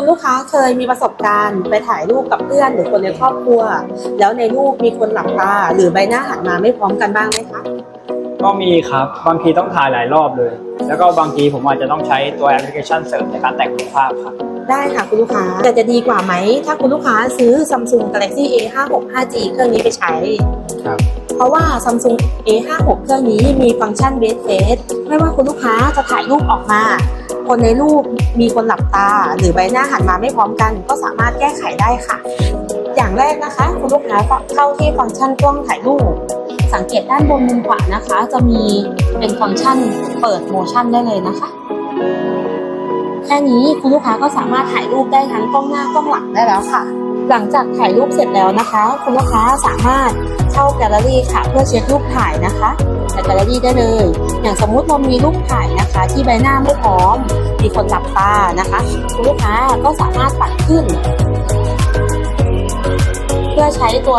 คุณลูกค้าเคยมีประสบการณ์ไปถ่ายรูปกับเพื่อนหรือคนในครอบครัว แล้วในรูปมีคนหลับตาหรือใบหน้าหันมาไม่พร้อมกันบ้างไหมคะ ก็มีครับบางทีต้องถ่ายหลายรอบเลย แล้วก็บางทีผมอาจจะต้องใช้ตัวแอปพลิเคชันเสริมในการแต่งรูปภาพครับ ได้ค่ะคุณลูกค้าแต่จะดีกว่าไหม ถ้าคุณลูกค้าซื้อ Samsung Galaxy A56 5G เครื่องนี้ไปใช้ ครับ เพราะว่า Samsung A56 เครื่องนี้มีฟังก์ชัน Best Face ไม่ว่าคุณลูกค้าจะถ่ายรูปออกมา คนในรูปมีคนหลับตา หรือใบหน้าหันมาไม่พร้อมกัน ก็สามารถแก้ไขได้ค่ะ อย่างแรกนะคะ คุณลูกค้าเข้าที่ฟังก์ชันกล้องถ่ายรูป สังเกตด้านบนมุมขวานะคะ จะมีเป็นฟังก์ชันเปิดโมชั่นได้เลยนะคะแค่นี้คุณลูกค้าก็สามารถถ่ายรูปได้ทั้งกล้องหน้ากล้องหลังได้แล้วค่ะ หลังจากถ่ายรูปเสร็จแล้วนะคะ คุณลูกค้าสามารถเข้าแกลเลอรี่ค่ะ เพื่อเช็ครูปถ่ายนะคะจากแกลเลอรี่ได้เลย อย่างสมมุติเรามีรูปถ่ายนะคะ ที่ใบหน้าไม่พร้อม มีคนหลับตานะคะ คุณลูกค้าก็สามารถปัดขึ้น เพื่อใช้ตัว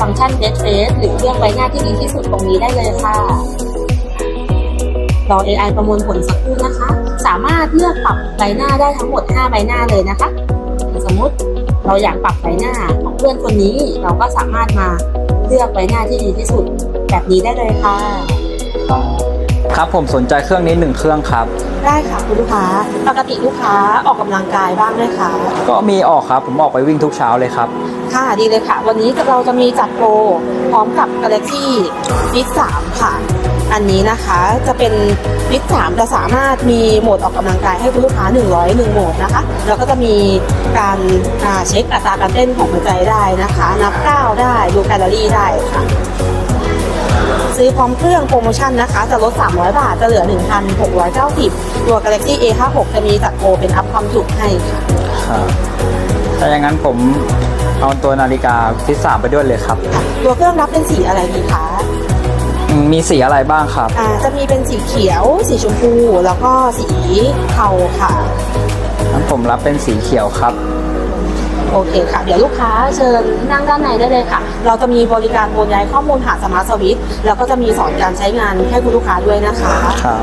ฟังก์ชัน Best Face หรือเลือกใบหน้าที่ดีที่สุดตรงนี้ได้เลยค่ะรอ AI ประมวลผลสักครู่นะคะ สามารถเลือกปรับใบหน้าได้ทั้งหมด 5 ใบหน้าเลยนะคะ สมมติ เราอยากปรับใบหน้าของเพื่อนคนนี้ เราก็สามารถมาเลือกใบหน้าที่ดีที่สุดแบบนี้ได้เลยค่ะ ครับผมสนใจเครื่องนี้หนึ่งเครื่องครับ ได้ค่ะคุณลูกค้า ปกติลูกค้าออกกำลังกายบ้างไหมคะ ก็มีออกครับผมออกไปวิ่งทุกเช้าเลยครับ ค่ะดีเลยค่ะ วันนี้เราจะมีจัดโปรพร้อมกับ Galaxy Fit 3ค่ะ อันนี้นะคะจะเป็น Fit 3จะสามารถมีโหมดออกกำลังกายให้คุณลูกค้า 101 โหมดนะคะแล้วก็จะมีการอ่าเช็คอัตราการเต้นของหัวใจได้นะคะ นับก้าวได้ดูแคลอรี่ได้ค่ะ ซื้อพร้อมเครื่องโปรโมชั่นนะคะ จะลด 300 บาท จะเหลือ 1,690 ตัว Galaxy A56 จะมีจัดโปรเป็นอัพความจุให้ค่ะครับถ้าอย่างนั้นผมเอาตัวนาฬิกาฟิตสามไปด้วยเลยครับ ตัวเครื่องรับเป็นสีอะไรดีคะอืม มีสีอะไรบ้างครับ อ่าจะมีเป็นสีเขียว สีชมพู แล้วก็สีเทาค่ะ งั้นผมรับเป็นสีเขียวครับ โอเคค่ะ เดี๋ยวลูกค้าเชิญนั่งด้านในได้เลยค่ะ เราจะมีบริการโอนย้ายข้อมูลผ่านสมาร์ทสวิตแล้วก็จะมีสอนการใช้งานให้คุณลูกค้าด้วยนะคะ ครับ